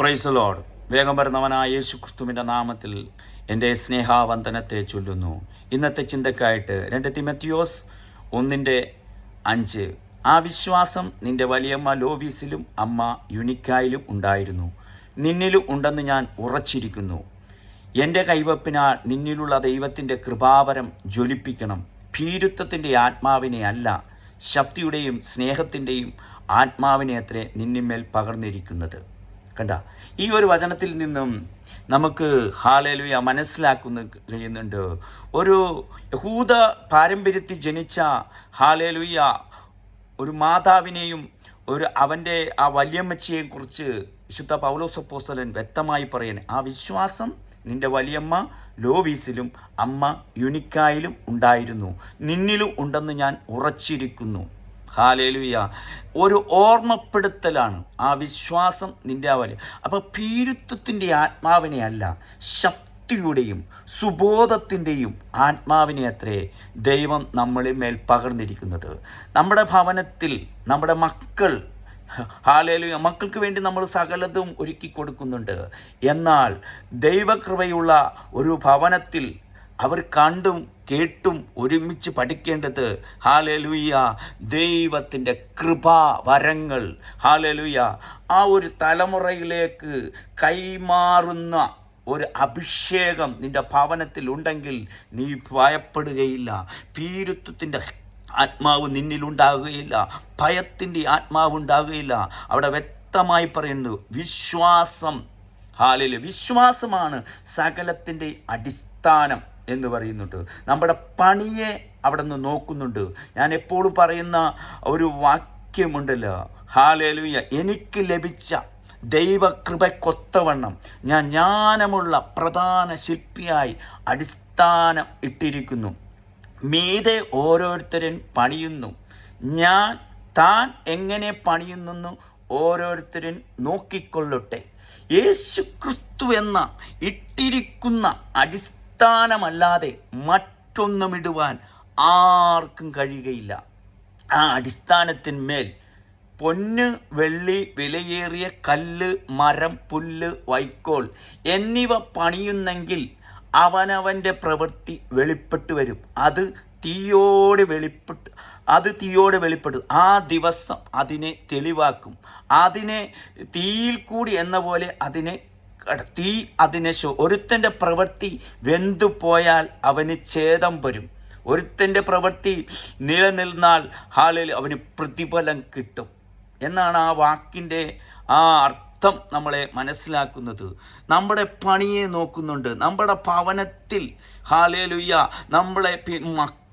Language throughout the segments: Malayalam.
പ്രൈസ് ലോഡ് വേഗം വരുന്നവനായ യേശു ക്രിസ്തുവിന്റെ നാമത്തിൽ എന്റെ സ്നേഹാവന്ദനത്തെ ചൊല്ലുന്നു. ഇന്നത്തെ ചിന്തക്കായിട്ട് രണ്ട് തിമത്തിയോസ് ഒന്നിന്റെ അഞ്ച്. ആ വിശ്വാസം നിന്റെ വലിയമ്മ ലോവീസിലും അമ്മ യുനിക്കായിലും ഉണ്ടായിരുന്നു. നിന്നിലും ഉണ്ടെന്ന് ഞാൻ ഉറച്ചിരിക്കുന്നു. എന്റെ കൈവപ്പിനാൽ നിന്നിലുള്ള ദൈവത്തിന്റെ കൃപാവരം ജ്വലിപ്പിക്കണം. ഭീരുത്വത്തിന്റെ ആത്മാവിനെ അല്ല ശക്തിയുടെയും സ്നേഹത്തിന്റെയും ആത്മാവിനെ അത്രേ നിന്നിന്മേൽ പകർന്നിരിക്കുന്നത്. കണ്ട. ഈ ഒരു വചനത്തിൽ നിന്നും നമുക്ക് ഹാലലുയ മനസ്സിലാക്കുന്ന കഴിയുന്നുണ്ട്. ഒരു യഹൂദ പാരമ്പര്യത്തിൽ ജനിച്ച ഹാലലുയ ഒരു മാതാവിനെയും ഒരു അവന്റെ ആ വലിയമ്മച്ചിയെയും കുറിച്ച് വിശുദ്ധ പൗലോസപ്പോസ്തലൻ വ്യക്തമായി പറയണേ. ആ വിശ്വാസം നിന്റെ വലിയമ്മ ലോവീസിലും അമ്മ യുനിക്കായിലും ഉണ്ടായിരുന്നു. നിന്നിലും ഉണ്ടെന്ന് ഞാൻ ഉറച്ചിരിക്കുന്നു. ഹാലേലുയ. ഒരു ഓർമ്മപ്പെടുത്തലാണ് ആ വിശ്വാസം നിന്റെ ആ വലിയ അപ്പോൾ ആത്മാവിനെയല്ല ആത്മാവിനെ ശക്തിയുടെയും സുബോധത്തിന്റെയും ആത്മാവിനെ അത്രേ ദൈവം നമ്മളിൽ മേൽ പകർന്നിരിക്കുന്നത്. നമ്മുടെ ഭവനത്തിൽ നമ്മുടെ മക്കൾ ഹാലേലു മക്കൾക്ക് വേണ്ടി നമ്മൾ സകലതും ഒരുക്കി കൊടുക്കുന്നുണ്ട്. എന്നാൽ ദൈവകൃപയുള്ള ഒരു ഭവനത്തിൽ അവർ കണ്ടും കേട്ടും ഒരുമിച്ച് പഠിക്കേണ്ടത് ഹാലലുയ്യ ദൈവത്തിന്റെ കൃപാ വരങ്ങൾ ഹാലലുയ്യ ആ ഒരു തലമുറയിലേക്ക് കൈമാറുന്ന ഒരു അഭിഷേകം നിന്റെ ഭവനത്തിൽ ഉണ്ടെങ്കിൽ നീ ഭയപ്പെടുകയില്ല. പീരുത്വത്തിന്റെ ആത്മാവ് നിന്നിലുണ്ടാകുകയില്ല ഭയത്തിന്റെ ആത്മാവ് ഉണ്ടാകുകയില്ല. അവിടെ വ്യക്തമായി പറയുന്നു വിശ്വാസം. ഹാലിൽ വിശ്വാസമാണ് സകലത്തിന്റെ അടിസ്ഥാനം. എന്ന് പറയുന്നുണ്ട്. നമ്മുടെ പണിയെ അവിടെ നിന്ന് നോക്കുന്നുണ്ട്. ഞാൻ എപ്പോഴും പറയുന്ന ഒരു വാക്യമുണ്ടല്ലോ. ഹാലേലുയ. എനിക്ക് ലഭിച്ച ദൈവകൃപക്കൊത്തവണ്ണം ഞാൻ ജ്ഞാനമുള്ള പ്രധാന ശില്പിയായി അടിസ്ഥാനം ഇട്ടിരിക്കുന്നു. മീതെ ഓരോരുത്തരും പണിയുന്നു. ഞാൻ താൻ എങ്ങനെ പണിയുന്നെന്ന് ഓരോരുത്തരും നോക്കിക്കൊള്ളട്ടെ. യേശു ക്രിസ്തു എന്ന ഇട്ടിരിക്കുന്ന അടിസ്ഥാനമല്ലാതെ മറ്റൊന്നുമിടുവാൻ ആർക്കും കഴിയുകയില്ല. ആ അടിസ്ഥാനത്തിന്മേൽ പൊന്ന് വെള്ളി വിലയേറിയ കല്ല് മരം പുല്ല് വൈക്കോൽ എന്നിവ പണിയുന്നെങ്കിൽ അവനവന്റെ പ്രവൃത്തി വെളിപ്പെട്ട് വരും. അത് തീയോട് വെളിപ്പെട്ട് അത് തീയോടെ വെളിപ്പെടും ആ ദിവസം അതിനെ തെളിവാക്കും. അതിനെ തീയിൽ കൂടി എന്ന പോലെ അതിനെ തീ അതിനെ ഒരുത്തന്റെ പ്രവൃത്തി വെന്തു പോയാൽ അവന് ഛേദം വരും. ഒരുത്തന്റെ പ്രവൃത്തി നിലനിന്നാൽ ഹാളിൽ അവന് പ്രതിഫലം കിട്ടും. എന്നാണ് ആ വാക്കിന്റെ ആ അർത്ഥം നമ്മളെ മനസ്സിലാക്കുന്നത്. നമ്മുടെ പണിയെ നോക്കുന്നുണ്ട്. നമ്മുടെ ഭവനത്തിൽ ഹാലേലുയ്യ നമ്മളെ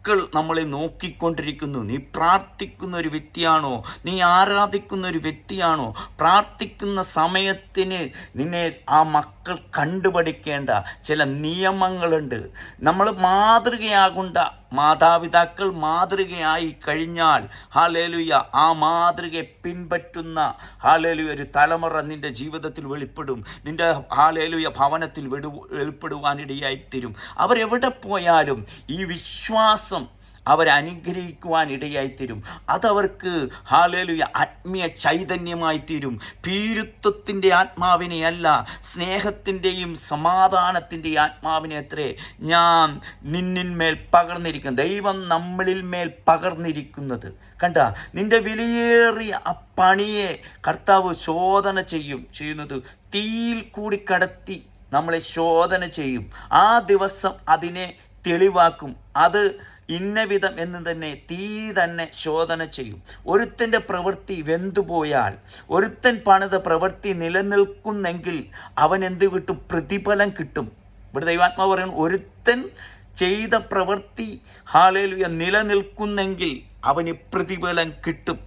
മക്കൾ നമ്മളെ നോക്കിക്കൊണ്ടിരിക്കുന്നു. നീ പ്രാർത്ഥിക്കുന്ന ഒരു വ്യക്തിയാണോ? നീ ആരാധിക്കുന്ന ഒരു വ്യക്തിയാണോ? പ്രാർത്ഥിക്കുന്ന സമയത്തിന് നിന്നെ ആ മക്കൾ കണ്ടുപഠിക്കേണ്ട ചില നിയമങ്ങളുണ്ട്. നമ്മൾ മാതൃകയാകുണ്ട മാതാപിതാക്കൾ മാതൃകയായി കഴിഞ്ഞാൽ ഹാലേലുയ ആ മാതൃകയെ പിൻപറ്റുന്ന ഹാലേലുയ ഒരു തലമുറ നിന്റെ ജീവിതത്തിൽ വെളിപ്പെടും. നിന്റെ ഹാലേലുയ ഭവനത്തിൽ വെടു വെളിപ്പെടുവാനിടയായിത്തീരും. അവരെവിടെ പോയാലും ഈ വിശ്വാസം അവരെ അനുഗ്രഹിക്കുവാൻ ഇടയായിത്തീരും. അതവർക്ക് ഹാലേലുയ ആത്മീയ ചൈതന്യമായി തീരും ഭീരുത്വത്തിന്റെ ആത്മാവിനെയല്ല സ്നേഹത്തിന്റെയും സമാധാനത്തിന്റെ ആത്മാവിനെ അത്രേ ഞാൻ നിന്നിന്മേൽ പകർന്നിരിക്കുന്നു. ദൈവം നമ്മളിൽ മേൽ പകർന്നിരിക്കുന്നത്. കണ്ട നിന്റെ വിലയേറിയ ആ പണിയെ കർത്താവ് ശോധന ചെയ്യും ചെയ്യുന്നത് തീയിൽ കൂടി കടത്തി നമ്മളെ ശോധന ചെയ്യും. ആ ദിവസം അതിനെ തെളിവാക്കും. അത് ഇന്ന വിധം എന്ന് തന്നെ തീ തന്നെ ശോധന ചെയ്യും. ഒരുത്തന്റെ പ്രവൃത്തി വെന്തുപോയാൽ ഒരുത്തൻ പണിത പ്രവൃത്തി നിലനിൽക്കുന്നെങ്കിൽ അവൻ എന്ത് കിട്ടും? പ്രതിഫലം കിട്ടും. ഇവിടെ ദൈവാത്മാവ് പറയുന്നു ഒരുത്തൻ ചെയ്ത പ്രവൃത്തി ഹാലേലുയ നിലനിൽക്കുന്നെങ്കിൽ അവന് പ്രതിഫലം കിട്ടും.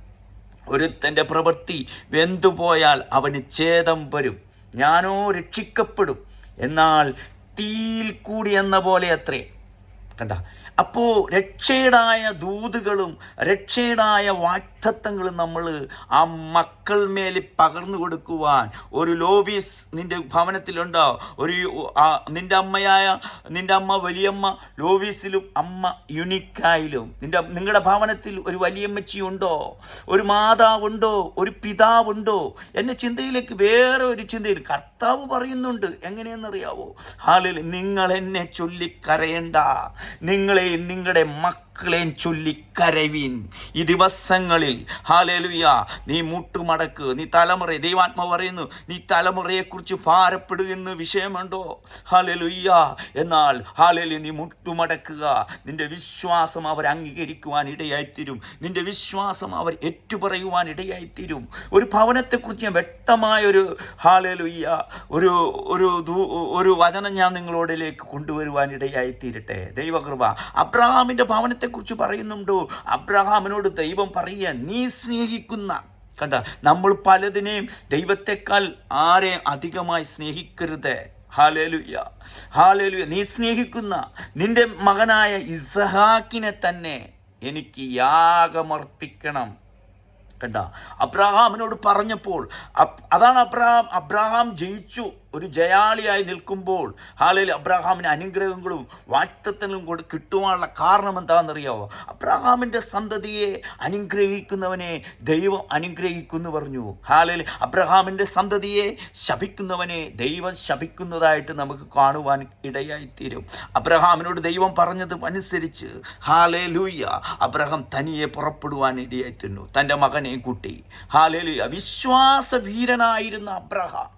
ഒരുത്തന്റെ പ്രവൃത്തി വെന്തുപോയാൽ അവന് ഛേദം വരും. ഞാനോ രക്ഷിക്കപ്പെടും. എന്നാൽ തീയിൽ കൂടി എന്ന പോലെ അത്രേ. കണ്ട അപ്പോൾ രക്ഷയുടായ ദൂതുകളും രക്ഷയുടായ വാക്തത്വങ്ങളും നമ്മൾ ആ മക്കൾ മേൽ പകർന്നു കൊടുക്കുവാൻ ഒരു ലോബീസ് നിന്റെ ഭവനത്തിലുണ്ടോ? ഒരു നിന്റെ അമ്മയായ നിന്റെ അമ്മ വലിയമ്മ ലോബീസിലും അമ്മ യുനിക്കായാലും. നിന്റെ നിങ്ങളുടെ ഭവനത്തിൽ ഒരു വലിയമ്മച്ചി ഉണ്ടോ? ഒരു മാതാവുണ്ടോ? ഒരു പിതാവുണ്ടോ? എന്നെ ചിന്തയിലേക്ക് വേറെ ഒരു ചിന്തയിൽ കർത്താവ് പറയുന്നുണ്ട്. എങ്ങനെയെന്നറിയാവോ? ഹാലിൽ നിങ്ങൾ എന്നെ ചൊല്ലിക്കരയണ്ട. നിങ്ങളെയും നിങ്ങളുടെ മക്കളെയും ചൊല്ലിക്കരവീൻ ഈ ദിവസങ്ങളിൽ ഹാലേലുയ നീ മുട്ടുമടക്ക് നീ തലമുറ ദൈവാത്മ പറയുന്നു നീ തലമുറയെ തലമുറയെക്കുറിച്ച് ഭാരപ്പെടുകയെന്ന് വിഷയമുണ്ടോ? ഹാലേലുയ്യ എന്നാൽ ഹാലേലു നീ മുട്ടുമടക്കുക. നിന്റെ വിശ്വാസം അവർ അംഗീകരിക്കുവാൻ ഇടയായിത്തീരും. നിന്റെ വിശ്വാസം അവർ ഏറ്റുപറയുവാൻ ഇടയായിത്തീരും. ഒരു ഭവനത്തെക്കുറിച്ച് ഞാൻ വ്യക്തമായ ഒരു ഹാലേലുയ്യ ഒരു ഒരു ഒരു വചനം ഞാൻ നിങ്ങളോടിലേക്ക് കൊണ്ടുവരുവാൻ ഇടയായിത്തീരട്ടെ. ദൈവകൃപ. അബ്രഹാമിന്റെ ഭവനത്തെക്കുറിച്ച് പറയുന്നുണ്ടോ? അബ്രഹാമിനോട് ദൈവം പറയുക നീ സ്നേഹിക്കുന്ന കണ്ട നമ്മൾ പലതിനെയും ദൈവത്തെക്കാൾ ആരെ അധികമായി സ്നേഹിക്കരുത്? ഹാലേലുയ ഹാലേലുയ നീ സ്നേഹിക്കുന്ന നിന്റെ മകനായ ഇസഹാക്കിനെ തന്നെ എനിക്ക് യാഗമർപ്പിക്കണം. കണ്ട അബ്രഹാമിനോട് പറഞ്ഞപ്പോൾ അതാണ് അബ്രഹാം അബ്രഹാം ജയിച്ചു. ഒരു ജയാളിയായി നിൽക്കുമ്പോൾ ഹാലയിൽ അബ്രഹാമിന് അനുഗ്രഹങ്ങളും വാറ്റത്തിനും കൂടെ കിട്ടുവാനുള്ള കാരണം എന്താണെന്നറിയാവോ? അബ്രഹാമിന്റെ സന്തതിയെ അനുഗ്രഹിക്കുന്നവനെ ദൈവം അനുഗ്രഹിക്കുന്നു പറഞ്ഞു. ഹാലയിൽ അബ്രഹാമിന്റെ സന്തതിയെ ശപിക്കുന്നവനെ ദൈവം ശപിക്കുന്നതായിട്ട് നമുക്ക് കാണുവാൻ ഇടയായിത്തീരും. അബ്രഹാമിനോട് ദൈവം പറഞ്ഞത് അനുസരിച്ച് ഹാലേ ലൂയ്യ അബ്രഹാം തനിയെ പുറപ്പെടുവാൻ ഇടയായിത്തീരുന്നു. തന്റെ മകനെ കൂട്ടി. ഹാലേ ലൂയ്യ വിശ്വാസവീരനായിരുന്ന അബ്രഹാം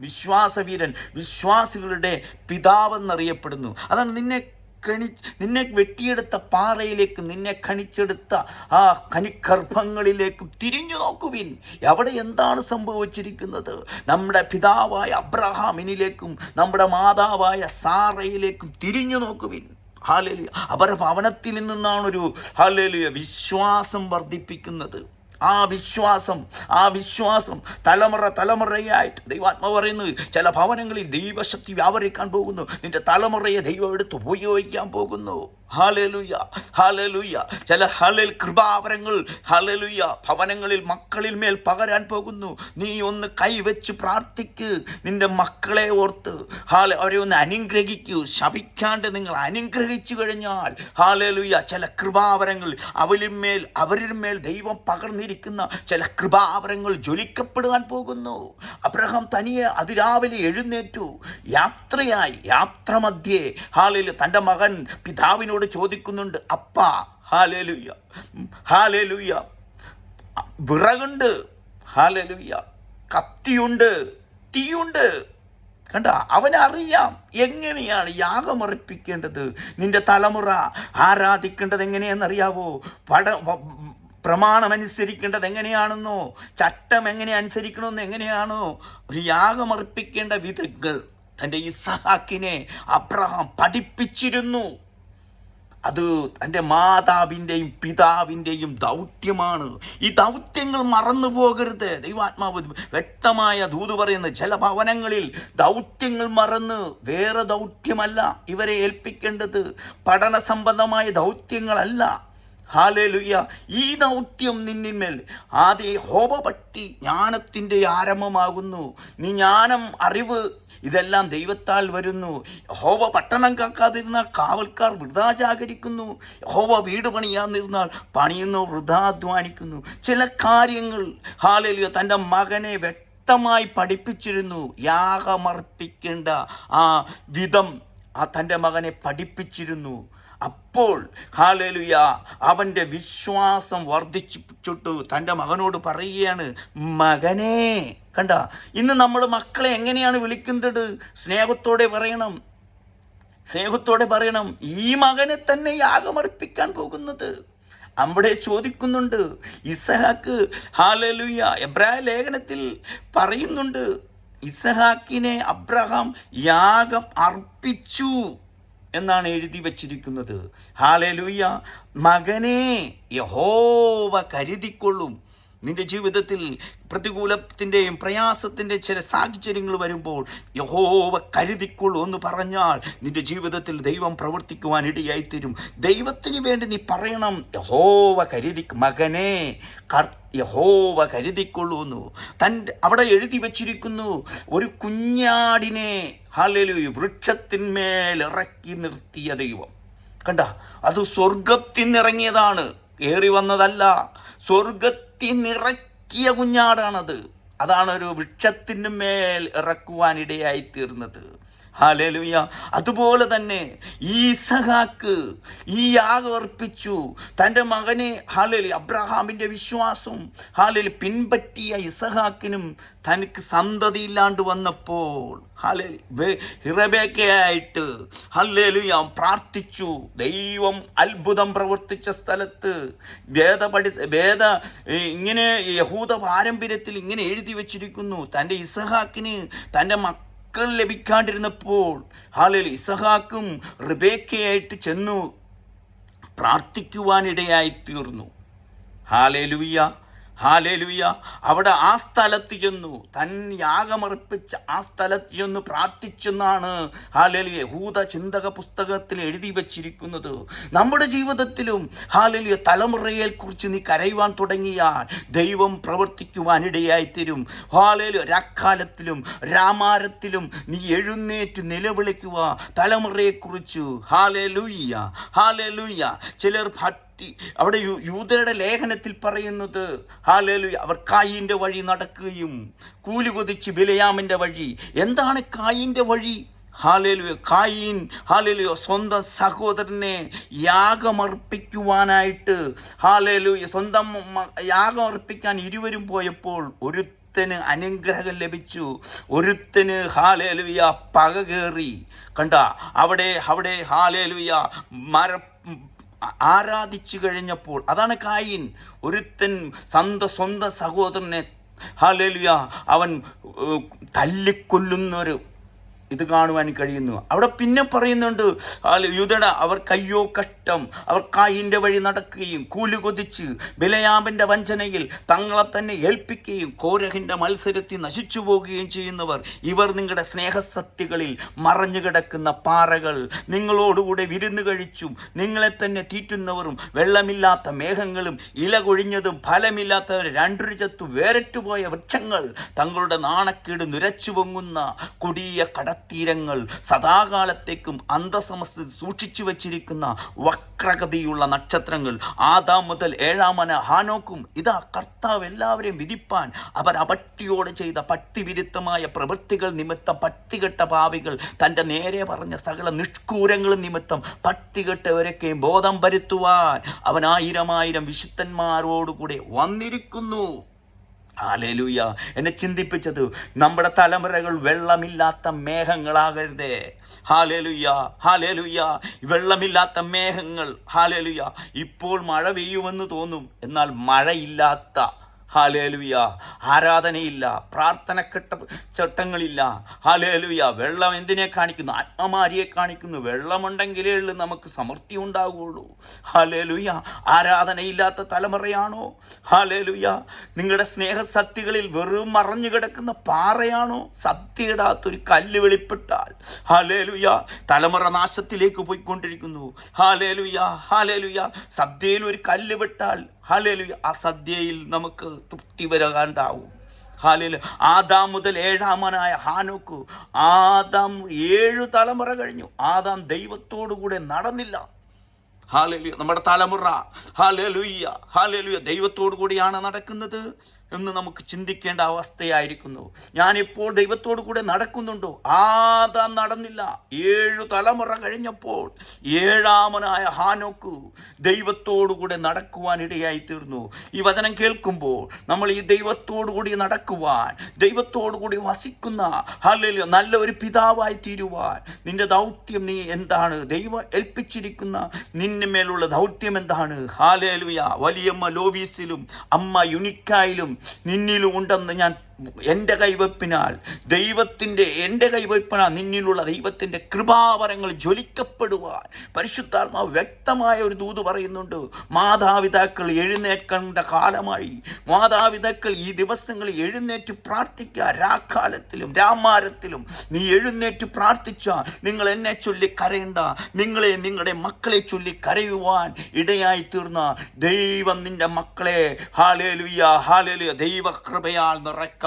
വിശ്വാസവീരൻ വിശ്വാസികളുടെ പിതാവെന്നറിയപ്പെടുന്നു. അതാണ് നിന്നെ കണി നിന്നെ വെട്ടിയെടുത്ത പാറയിലേക്ക് നിന്നെ കണിച്ചെടുത്ത ആ കനിക്കർഭങ്ങളിലേക്കും തിരിഞ്ഞു നോക്കുവിൻ. അവിടെ എന്താണ് സംഭവിച്ചിരിക്കുന്നത്? നമ്മുടെ പിതാവായ അബ്രഹാമിനിലേക്കും നമ്മുടെ മാതാവായ സാറയിലേക്കും തിരിഞ്ഞു നോക്കുവിൻ. ഹാലേലിയ. അവരുടെ ഭവനത്തിൽ നിന്നാണൊരു ഹാലേലിയ വിശ്വാസം വർദ്ധിപ്പിക്കുന്നത്. ആ വിശ്വാസം ആ വിശ്വാസം തലമുറ തലമുറയായിട്ട് ദൈവാത്മ പറയുന്നു ചില ഭവനങ്ങളിൽ ദൈവശക്തി വ്യാപരിക്കാൻ പോകുന്നു. നിന്റെ തലമുറയെ ദൈവം എടുത്ത് ഉപയോഗിക്കാൻ പോകുന്നു. ഹാലലുയ്യ ഹാലലുയ്യ ചില ഹലൽ കൃപാവരങ്ങൾ ഹാലലുയ്യ ഭവനങ്ങളിൽ മക്കളിൽ മേൽ പകരാൻ പോകുന്നു. നീ ഒന്ന് കൈവച്ച് പ്രാർത്ഥിക്ക്. നിന്റെ മക്കളെ ഓർത്ത് ഹാല അവരെ ഒന്ന് അനുഗ്രഹിക്കൂ. ശപിക്കാണ്ട് നിങ്ങൾ അനുഗ്രഹിച്ചു കഴിഞ്ഞാൽ ഹാലലുയ്യ ചില കൃപാവരങ്ങൾ അവരിന്മേൽ അവരിന്മേൽ ദൈവം പകർന്നിരിക്കുന്ന ചില കൃപാവരങ്ങൾ ജ്വലിക്കപ്പെടുവാൻ പോകുന്നു. അബ്രഹാം തനിയെ അതിരാവിലെ എഴുന്നേറ്റു. യാത്രയായി യാത്ര മധ്യേ ഹാളിൽ തന്റെ മകൻ പിതാവിനോട് ചോദിക്കുന്നുണ്ട് അപ്പ ഹാലേലുയ്യ ഹാലേലുയ്യ വിറകുണ്ട് ഹാലേലുയ്യ കത്തിയുണ്ട് തീയുണ്ട്. കണ്ട അവനറിയാം എങ്ങനെയാണ് യാഗമർപ്പിക്കേണ്ടത് നിന്റെ തലമുറ ആരാധിക്കേണ്ടത് എങ്ങനെയെന്നറിയാവോ? പട പ്രമാണം അനുസരിക്കേണ്ടത് എങ്ങനെയാണെന്നോ ചട്ടം എങ്ങനെ അനുസരിക്കണമെന്ന് എങ്ങനെയാണോ ഒരു യാഗമർപ്പിക്കേണ്ട വിധങ്ങൾ തന്റെ ഇസഹാക്കിനെ അബ്രഹാം പഠിപ്പിച്ചിരുന്നു. അത് തന്റെ മാതാവിന്റെയും പിതാവിന്റെയും ദൗത്യമാണ്. ഈ ദൗത്യങ്ങൾ മറന്നു പോകരുത്. ദൈവാത്മാവ് വ്യക്തമായ ദൂത് പറയുന്ന ചില ഭവനങ്ങളിൽ ദൗത്യങ്ങൾ മറന്ന് വേറെ ദൗത്യമല്ല ഇവരെ ഏൽപ്പിക്കേണ്ടത്. പഠന സംബന്ധമായ ദൗത്യങ്ങളല്ല. ഹാലേലുയ്യ ഈ ദൗത്യം നിന്നിന്മേൽ. ആദ്യ ഹോമഭക്തി ജ്ഞാനത്തിന്റെ ആരംഭമാകുന്നു. നീ ജ്ഞാനം അറിവ് ഇതെല്ലാം ദൈവത്താൽ വരുന്നു. ഹോവ പട്ടണം കാക്കാതിരുന്നാൽ കാവൽക്കാർ വൃതാ ജാഗരിക്കുന്നു. ഹോവ വീട് പണിയാതിരുന്നാൽ പണിയുന്നു വൃതാധ്വാനിക്കുന്നു ചില കാര്യങ്ങൾ ഹാലലിയോ തന്റെ മകനെ വ്യക്തമായി പഠിപ്പിച്ചിരുന്നു. യാഗമർപ്പിക്കേണ്ട ആ വിധം ആ തന്റെ മകനെ പഠിപ്പിച്ചിരുന്നു. അപ്പോൾ ഹാലലുയ അവന്റെ വിശ്വാസം വർദ്ധിച്ചിട്ടു തന്റെ മകനോട് പറയുകയാണ് മകനെ കണ്ട? ഇന്ന് നമ്മൾ മക്കളെ എങ്ങനെയാണ് വിളിക്കുന്നത്? സ്നേഹത്തോടെ പറയണം. സ്നേഹത്തോടെ പറയണം. ഈ മകനെ തന്നെ യാഗമർപ്പിക്കാൻ പോകുന്നത്. അവിടെ ചോദിക്കുന്നുണ്ട് ഇസഹാക്ക് ഹാലലുയ എബ്രായ ലേഖനത്തിൽ പറയുന്നുണ്ട് ഇസഹാക്കിനെ അബ്രഹാം യാഗം അർപ്പിച്ചു. എന്നാണ് എഴുതി വച്ചിരിക്കുന്നത്. ഹാലലൂയ മകനെ യഹോവ കരുതിക്കൊള്ളും. നിന്റെ ജീവിതത്തിൽ പ്രതികൂലത്തിന്റെയും പ്രയാസത്തിന്റെ ചില സാഹചര്യങ്ങൾ വരുമ്പോൾ യഹോവ കരുതിക്കൊള്ളൂ എന്ന് പറഞ്ഞാൽ നിന്റെ ജീവിതത്തിൽ ദൈവം പ്രവർത്തിക്കുവാൻ ഇടയായിത്തീരും. ദൈവത്തിന് വേണ്ടി നീ പറയണം യഹോവ കരുതി മകനെ യഹോവ കരുതിക്കൊള്ളൂ എന്ന്. തന്റെ അവിടെ എഴുതി വച്ചിരിക്കുന്നു ഒരു കുഞ്ഞാടിനെ ഹാലലു വൃക്ഷത്തിന്മേൽ ഇറക്കി നിർത്തിയ ദൈവം. കണ്ട അത് സ്വർഗത്തിൽ നിന്നിറങ്ങിയതാണ് കയറി വന്നതല്ല സ്വർഗത്തിൽ നിറക്കിയ കുഞ്ഞാടാണത്. അതാണ് ഒരു വൃക്ഷത്തിന് മേൽ ഇറക്കുവാനിടയായി തീർന്നത്. ഹാലേലുയ. അതുപോലെ തന്നെ ഈ സഹാക്ക് ഈ യാഗം അർപ്പിച്ചു. തന്റെ മകനെ ഹാലേലി അബ്രഹാമിന്റെ വിശ്വാസം ഹാലേലി പിൻപറ്റിയ ഇസഹാക്കിനും തനിക്ക് സന്തതി ഇല്ലാണ്ട് വന്നപ്പോൾ ഹാലേലി ഹിറബേക്കയായിട്ട് ഹല്ലേലുയ പ്രാർത്ഥിച്ചു. ദൈവം അത്ഭുതം പ്രവർത്തിച്ച സ്ഥലത്ത് വേദ പഠി വേദ ഇങ്ങനെ യഹൂദ പാരമ്പര്യത്തിൽ ഇങ്ങനെ എഴുതി വച്ചിരിക്കുന്നു. തന്റെ ഇസഹാക്കിന് തന്റെ മക്ക മക്കൾ ലഭിക്കാണ്ടിരുന്നപ്പോൾ ഹാലിൽ ഇസഹാക്കും റിബേക്കയായിട്ട് ചെന്നു പ്രാർത്ഥിക്കുവാനിടയായി തീർന്നു ഹാലേലുയ്യ. ഹാലേലുയ്യ അവിടെ ആ സ്ഥലത്ത് ചെന്നു. തൻ യാഗമർപ്പിച്ച ആ സ്ഥലത്ത് ചെന്ന് പ്രാർത്ഥിച്ചെന്നാണ് ഹാലേലുയ ഹൂത ചിന്തക പുസ്തകത്തിൽ എഴുതി വച്ചിരിക്കുന്നത്. നമ്മുടെ ജീവിതത്തിലും ഹാലേലുയ തലമുറയെ കുറിച്ച് നീ കരയുവാൻ തുടങ്ങിയാൽ ദൈവം പ്രവർത്തിക്കുവാനിടയായി തരും ഹാലേലു ഒരക്കാലത്തിലും രാമാരത്തിലും നീ എഴുന്നേറ്റ് നിലവിളിക്കുക തലമുറയെക്കുറിച്ച്. ഹാലേലുയ്യ ഹാലേലുയ്യ ചിലർ ഭക്തി അവിടെ യൂതയുടെ ലേഖനത്തിൽ പറയുന്നത് ഹാലേലു അവർ കായിന്റെ വഴി നടക്കുകയും കൂലി കൊതിച്ച് ബിലയാമിന്റെ വഴി. എന്താണ് കായിന്റെ വഴി? ഹാലേലുയ കായിൻ ഹാലേലുയ സ്വന്തം സഹോദരനെ യാഗമർപ്പിക്കുവാനായിട്ട് ഹാലേലുയ സ്വന്തം യാഗമർപ്പിക്കാൻ ഇരുവരും പോയപ്പോൾ ഒരു ഒരുത്തന് അനുഗ്രഹം ലഭിച്ചു. ഒരുത്തന് ഹാലേലുയ പക കയറി. കണ്ട അവിടെ അവിടെ ഹാലേലുയ മര ആരാധിച്ചു കഴിഞ്ഞപ്പോൾ അതാണ് കായിൻ. ഒരുത്തൻ സ്വന്ത സ്വന്തം സഹോദരനെ ഹാലേലുയ അവൻ തല്ലിക്കൊല്ലുന്നൊരു ഇത് കാണുവാൻ കഴിയുന്നു. അവിടെ പിന്നെ പറയുന്നുണ്ട് യുധട അവർ കയ്യോ കഷ്ടം. അവർ കായിന്റെ വഴി നടക്കുകയും കൂലി കൊതിച്ച് ബിലയാമിന്റെ വഞ്ചനയിൽ തങ്ങളെ തന്നെ ഏൽപ്പിക്കുകയും കോരഹിന്റെ മത്സരത്തിൽ നശിച്ചു പോകുകയും ചെയ്യുന്നവർ. ഇവർ നിങ്ങളുടെ സ്നേഹസത്യകളിൽ മറഞ്ഞു കിടക്കുന്ന പാറകൾ. നിങ്ങളോടുകൂടെ വിരുന്ന് കഴിച്ചും നിങ്ങളെ തന്നെ തീറ്റുന്നവരും വെള്ളമില്ലാത്ത മേഘങ്ങളും ഇല കൊഴിഞ്ഞതും ഫലമില്ലാത്തവർ രണ്ടുരുചത്തു വേരറ്റുപോയ വൃക്ഷങ്ങൾ തങ്ങളുടെ നാണക്കേട് നിരച്ചു പൊങ്ങുന്ന കൊടിയ കടത്തീരങ്ങൾ സദാകാലത്തേക്കും അന്തസമസ്ത സൂക്ഷിച്ചു വച്ചിരിക്കുന്ന വക്രഗതിയുള്ള നക്ഷത്രങ്ങൾ. ആദാം മുതൽ ഏഴാമന ഹാനോക്കും ഇതാ കർത്താവ് എല്ലാവരെയും വിധിപ്പാൻ അവർ അപട്ടിയോടെ ചെയ്ത പട്ടിവിരുദ്ധമായ പ്രവൃത്തികൾ നിമിത്തം പട്ടികെട്ട പാവികൾ തന്റെ നേരെ പറഞ്ഞ സകല നിഷ്കൂരങ്ങളും നിമിത്തം പട്ടികെട്ടവരൊക്കെയും ബോധം വരുത്തുവാൻ അവൻ ആയിരം ആയിരം വിശുദ്ധന്മാരോടുകൂടെ വന്നിരിക്കുന്നു. ഹാലേലൂയ. എന്നെ ചിന്തിപ്പിച്ചത് നമ്മുടെ തലമുറകൾ വെള്ളമില്ലാത്ത മേഘങ്ങളാകരുതേ. ഹാലേലുയ്യ ഹാലേലുയ്യ വെള്ളമില്ലാത്ത മേഘങ്ങൾ ഹാലേലുയ്യ ഇപ്പോൾ മഴ പെയ്യുമെന്ന് തോന്നും. എന്നാൽ മഴയില്ലാത്ത ഹാലേലുയ. ആരാധനയില്ല പ്രാർത്ഥന കെട്ട ചട്ടങ്ങളില്ല. ഹാലേലുയ. വെള്ളം എന്തിനെ കാണിക്കുന്നു? ആത്മമാരിയെ കാണിക്കുന്നു. വെള്ളമുണ്ടെങ്കിലേ ഉള്ളൂ നമുക്ക് സമൃദ്ധി ഉണ്ടാവുകയുള്ളൂ ഹാലേലുയ. ആരാധനയില്ലാത്ത തലമുറയാണോ? ഹാലേലുയ. നിങ്ങളുടെ സ്നേഹസത്യകളിൽ വെറും മറഞ്ഞു കിടക്കുന്ന പാറയാണോ? സത്യയിടാത്തൊരു കല്ല് വെളിപ്പെട്ടാൽ. ഹാലേലുയ. തലമുറ നാശത്തിലേക്ക് പോയിക്കൊണ്ടിരിക്കുന്നു. ഹാലേലുയ. ഹാലേലുയ. സദ്യയിൽ ഒരു കല്ല് വിട്ടാൽ ഹാലേലുയ. ആ സദ്യയിൽ നമുക്ക് തൃപ്തി വരാണ്ടാവും. ഹാലേലു ആദാം മുതൽ ഏഴാമനായ ഹാനോക്ക്. ആദാം ഏഴു തലമുറ കഴിഞ്ഞു. ആദാം ദൈവത്തോടു കൂടെ നടന്നില്ല. ഹാലലുയ. നമ്മുടെ തലമുറ. ഹാലലുയ്യ ഹാലലുയ. ദൈവത്തോടു കൂടിയാണ് നടക്കുന്നത്. എന്ന് നമുക്ക് ചിന്തിക്കേണ്ട അവസ്ഥയായിരിക്കുന്നു. ഞാനിപ്പോൾ ദൈവത്തോടു കൂടെ നടക്കുന്നുണ്ടോ? ആദാം നടന്നില്ല. ഏഴു തലമുറ കഴിഞ്ഞപ്പോൾ ഏഴാമനായ ഹാനോക്ക് ദൈവത്തോടു കൂടെ നടക്കുവാൻ ഇടയായി തീർന്നു. ഈ വചനം കേൾക്കുമ്പോൾ നമ്മൾ ഈ ദൈവത്തോടു കൂടി നടക്കുവാൻ ദൈവത്തോടു കൂടി വസിക്കുന്ന ഹാലലുയ നല്ല ഒരു പിതാവായി തീരുവാൻ നിന്റെ ദൗത്യം നീ എന്താണ്? ദൈവം ഏൽപ്പിച്ചിരിക്കുന്ന നിന്റെ മേലുള്ള ദൗത്യം എന്താണ്? ഹാലേലുയ വലിയമ്മ ലോവീസിലും അമ്മ യുനിക്കായിലും നിന്നിലും ഉണ്ടെന്ന് ഞാൻ എന്റെ കൈവപ്പിനാൽ ദൈവത്തിന്റെ എന്റെ കൈവപ്പിനാൽ നിന്നിലുള്ള ദൈവത്തിന്റെ കൃപാവരങ്ങൾ ജ്വലിക്കപ്പെടുവാൻ പരിശുദ്ധാത്മാവ് വ്യക്തമായ ഒരു ദൂത് പറയുന്നുണ്ട്. മാതാപിതാക്കൾ എഴുന്നേൽക്കേണ്ട കാലമായി. മാതാപിതാക്കൾ ഈ ദിവസങ്ങളിൽ എഴുന്നേറ്റ് പ്രാർത്ഥിക്കുക. രാക്കാലത്തിലും രാമാരത്തിലും നീ എഴുന്നേറ്റ് പ്രാർത്ഥിച്ച നിങ്ങൾ എന്നെ ചൊല്ലി കരയണ്ട. നിങ്ങളെ നിങ്ങളുടെ മക്കളെ ചൊല്ലി കരയുവാൻ ഇടയായി തീർന്ന ദൈവം നിന്റെ മക്കളെ. Hallelujah hallelujah. ദൈവകൃപയാൽ നിറക്കപ്പെടുവാൻ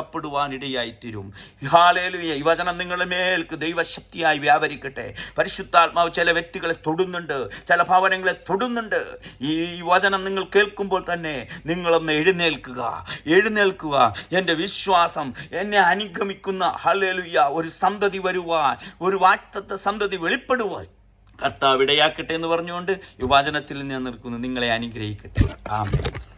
ഇടയായി തീരും ഹാലേലുയ ഈ വചനം നിങ്ങളുടെ മേൽക്ക് ദൈവശക്തിയായി വ്യാപരിക്കട്ടെ. പരിശുദ്ധാത്മാവ് ചില വ്യക്തികളെ തൊടുന്നുണ്ട് ചില ഭവനങ്ങളെ തൊടുന്നുണ്ട്. ഈ വചനം നിങ്ങൾ കേൾക്കുമ്പോൾ തന്നെ നിങ്ങളൊന്ന് എഴുന്നേൽക്കുക എഴുന്നേൽക്കുക. എന്റെ വിശ്വാസം എന്നെ അനുഗമിക്കുന്ന ഹലേലുയ ഒരു സന്തതി വരുവാൻ ഒരു വാക്തത്വ സന്തതി വെളിപ്പെടുവാൻ. കർത്താവ് ഇടയാക്കട്ടെ എന്ന് പറഞ്ഞുകൊണ്ട് ഈ വചനത്തിൽ ഞാൻ നിൽക്കുന്നു നിങ്ങളെ അനുഗ്രഹിക്കട്ടെ. ആമേൻ.